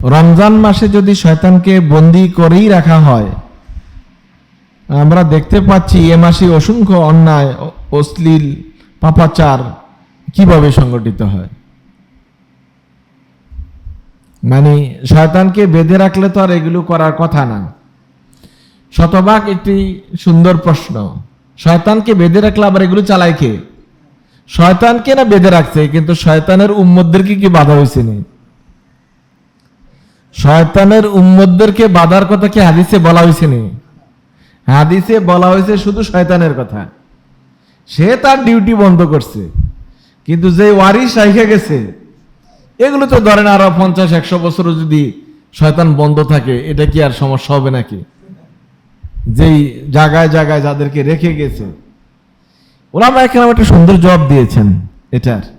রমজান মাসে যদি শয়তানকে বন্দি করেই রাখা হয়, আমরা দেখতে পাচ্ছি এ মাসে অসংখ্য অন্যায়, অশ্লীল, পাপাচার কীভাবে সংগঠিত হয়? মানে শয়তানকে বেঁধে রাখলে তো আর এগুলো করার কথা না। শতভাগ একটি সুন্দর প্রশ্ন, শয়তানকে বেঁধে রাখলে আবার এগুলো চালায় কে? শয়তানকে না বেঁধে রাখছে, কিন্তু শয়তানের উম্মতদেরকে কি বাধা হয়েছে নি? শয়তানের উম্মতদেরকে বাধার কথা কি হাদিসে বলা হয়েছে নি? হাদিসে বলা হয়েছে শুধু শয়তানের কথা। সে তার ডিউটি বন্ধ করছে। কিন্তু যে ওয়ারিস রাইখে গেছে, এগুলো তো ধরেন আরও পঞ্চাশ, একশো বছরও যদি শয়তান বন্ধ থাকে, এটা কি আর সমস্যা হবে নাকি? যেই জায়গায় জায়গায় যাদেরকে রেখে গেছে ওলামা এখানে একটা সুন্দর জবাব দিয়েছেন এটার।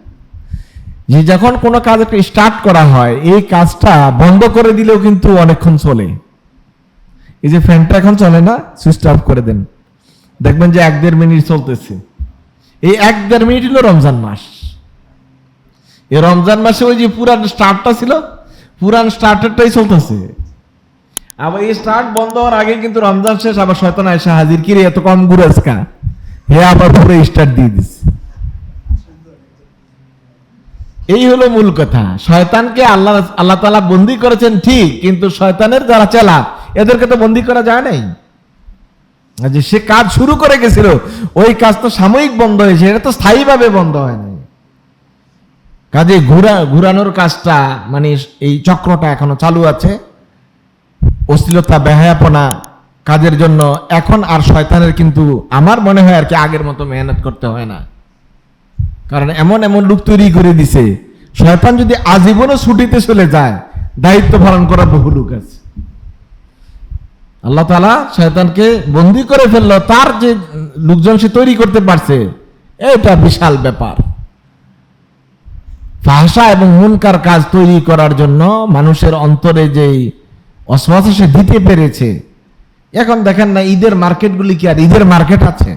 যে যখন কোনো কাজ একটা স্টার্ট করা হয়, এই কাজটা বন্ধ করে দিলেও কিন্তু অনেকক্ষণ চলে। এই যে ফ্যানটা এখন চলে না সুইচ অফ করে দেন। দেখবেন যে এক দেড় মিনিট চলতেছে। এই এক দেড় মিনিট হলো রমজান মাস। এই রমজান মাসে ওই যে পুরান স্টার্টটা ছিল, পুরান স্টার্টারটাই চলতেছে। আবার এই স্টার্ট বন্ধ হওয়ার আগে কিন্তু রমজান শেষ, আবার শয়তান আয়সা হাজির, কিরে, এত কম ঘুরেছকা হে, আবার পুরো স্টার্ট দিয়ে দিচ্ছে এই হলো মূল কথা। শয়তানকে আল্লাহ আল্লাহ তালা বন্দি করেছেন ঠিক, কিন্তু শয়তানের যারা চেলা, এদেরকে তো বন্দি করা যায় নাই। যে সে কাজ শুরু করে গেছিল, ওই কাজ তো সাময়িক বন্ধ হয়েছে, এটা তো স্থায়ীভাবে বন্ধ হয় নাই। কাজে ঘুরা ঘুরানোর কাজটা মানে এই চক্রটা এখনও চালু আছে। অশ্লীলতা, বেহায়াপনা কাজের জন্য এখন আর শয়তানের কিন্তু আমার মনে হয় আর কি আগের মতো মেহনত করতে হয় না। কারণ এমন এমন লোক তৈরি করে দিছে, শয়তান যদি আজীবনও ছুটিতে চলে যায়, দায়িত্ব পালন করার বহু লোক আছে। আল্লাহ তালা শয়তানকে বন্দি করে ফেলল, তার যে লোকজন সে তৈরি করতে পারছে, এটা বিশাল ব্যাপার। ভাষা এবং মুনকার কাজ তৈরি করার জন্য মানুষের অন্তরে যেই অশ্বাস সে দিতে পেরেছে, এখন দেখেন না ঈদের মার্কেটগুলি কি আর? ঈদের মার্কেট আছে।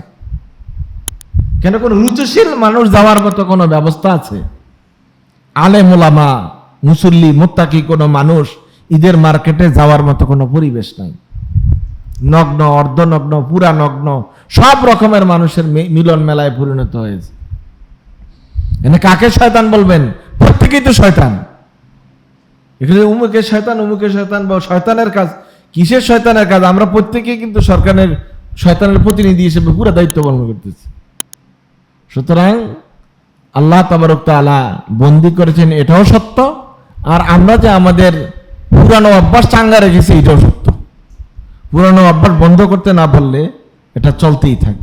কেন কোন রুচিশীল মানুষ যাওয়ার মতো কোনো ব্যবস্থা আছে? আলে মোলামা মুসল্লি, মোত্তাকি কোনো মানুষ ঈদের মার্কেটে যাওয়ার মতো কোনো পরিবেশ নাই। নগ্ন, অর্ধনগ্ন, পুরা নগ্ন, সব রকমের মানুষের মিলন মেলায় পরিণত হয়েছে। এনে কাকে শয়তান বলবেন? প্রত্যেকেই তো শয়তান। এখানে উমুকে শয়তান উমুকে শয়তান, বা শয়তানের কাজ, কিসের শয়তানের কাজ? আমরা প্রত্যেকেই কিন্তু সরকারের, শয়তানের প্রতিনিধি হিসেবে পুরো দায়িত্ব পালন করতেছি। সুতরাং আল্লাহ তাবারক তালা বন্দি করেছেন, এটাও সত্য। আর আমরা যে আমাদের পুরানো অভ্যাস চাঙ্গা রেখেছি, এটাও সত্য। পুরানো অভ্যাস বন্ধ করতে না পারলে এটা চলতেই থাকবে।